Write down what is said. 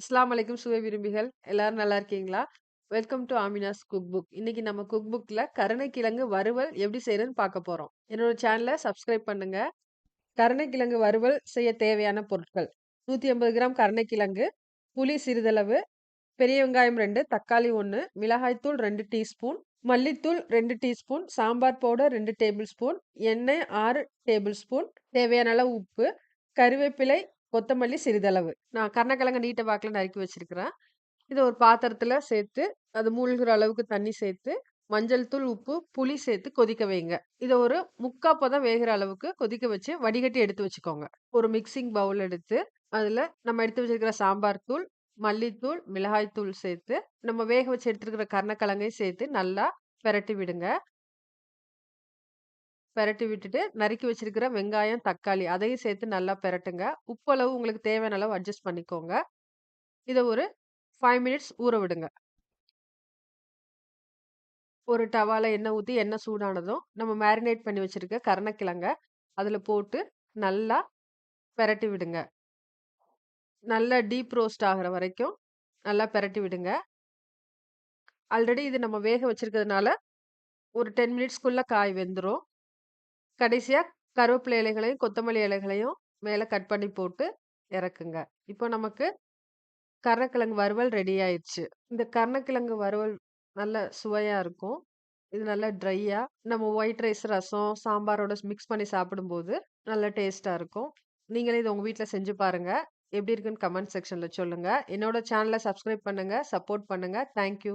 இஸ்லாம் அலைக்கும் சுவை விரும்பிகள். எல்லாரும் நல்லா இருக்கீங்களா? Welcome to Amina's cook book. இன்னைக்கு நம்ம குக் புக்ல கருணைக்கிழங்கு வறுவல் எப்படி செய்யறதுன்னு பார்க்க போறோம். என்னோட சேனலை சப்ஸ்கிரைப் பண்ணுங்க. கருணைக்கிழங்கு வறுவல் செய்ய தேவையான பொருட்கள்: 180 கிராம் கருணைக்கிழங்கு, புளி சிறிதளவு, பெரிய வெங்காயம் ரெண்டு தக்காளி ஒன்று மிளகாய்த்தூள் ரெண்டு டீஸ்பூன், மல்லித்தூள் ரெண்டு டீஸ்பூன், சாம்பார் பவுடர் ரெண்டு டேபிள் ஸ்பூன், எண்ணெய் ஆறு டேபிள் ஸ்பூன், தேவையான அளவு உப்பு, கறிவேப்பிலை, கொத்தமல்லி சிறிதளவு. நான் கருணக்கிழங்க நீட்ட வாக்கில் நறுக்கி வச்சிருக்கிறேன். இதை ஒரு பாத்திரத்தில் சேர்த்து, அது மூழ்கிற அளவுக்கு தண்ணி சேர்த்து, மஞ்சள் தூள், உப்பு, புளி சேர்த்து கொதிக்க வைங்க. இதை ஒரு முக்காப்பதம் வேகிற அளவுக்கு கொதிக்க வச்சு வடிகட்டி எடுத்து வச்சுக்கோங்க. ஒரு மிக்ஸிங் பவுல் எடுத்து, அதில் நம்ம எடுத்து வச்சிருக்கிற சாம்பார் தூள், மல்லித்தூள், மிளகாய் தூள் சேர்த்து, நம்ம வேக வச்சு எடுத்துருக்கிற கருணக்கிழங்கையும் சேர்த்து நல்லா பெரட்டி விடுங்க. பெரட்டி விட்டுட்டு, நறுக்கி வச்சிருக்கிற வெங்காயம், தக்காளி அதையும் சேர்த்து நல்லா பெரட்டுங்க. உப்பு அளவு உங்களுக்கு தேவையான அளவு அட்ஜஸ்ட் பண்ணிக்கோங்க. இதை ஒரு ஃபைவ் மினிட்ஸ் ஊற விடுங்க. ஒரு டவால எண்ணெய் ஊற்றி எண்ணெய் சூடானதும், நம்ம மேரினேட் பண்ணி வச்சுருக்க கருணக்கிழங்க அதில் போட்டு நல்லா பெரட்டி விடுங்க. நல்லா டீப் ரோஸ்ட் ஆகிற வரைக்கும் நல்லா பெரட்டி விடுங்க. ஆல்ரெடி இது நம்ம வேக வச்சுருக்கிறதுனால ஒரு டென் மினிட்ஸ்க்குள்ளே காய் வெந்துடும் கடைசியாக கருவேப்பிலை இலைகளையும், கொத்தமல்லி இலைகளையும் மேலே கட் பண்ணி போட்டு இறக்குங்க. இப்போ நமக்கு கருணக்கிழங்கு வறுவல் ரெடி ஆயிடுச்சு இந்த கருணக்கிழங்கு வறுவல் நல்ல சுவையாக இருக்கும். இது நல்லா ட்ரையாக நம்ம ஒயிட் ரைஸ், ரசம், சாம்பாரோட மிக்ஸ் பண்ணி சாப்பிடும்போது நல்ல டேஸ்ட்டாக இருக்கும். நீங்களே இதை உங்கள் வீட்டில் செஞ்சு பாருங்கள் எப்படி இருக்குன்னு கமெண்ட் செக்ஷனில் சொல்லுங்கள் என்னோட சேனலை சப்ஸ்கிரைப் பண்ணுங்கள் சப்போர்ட் பண்ணுங்கள் தேங்க் யூ.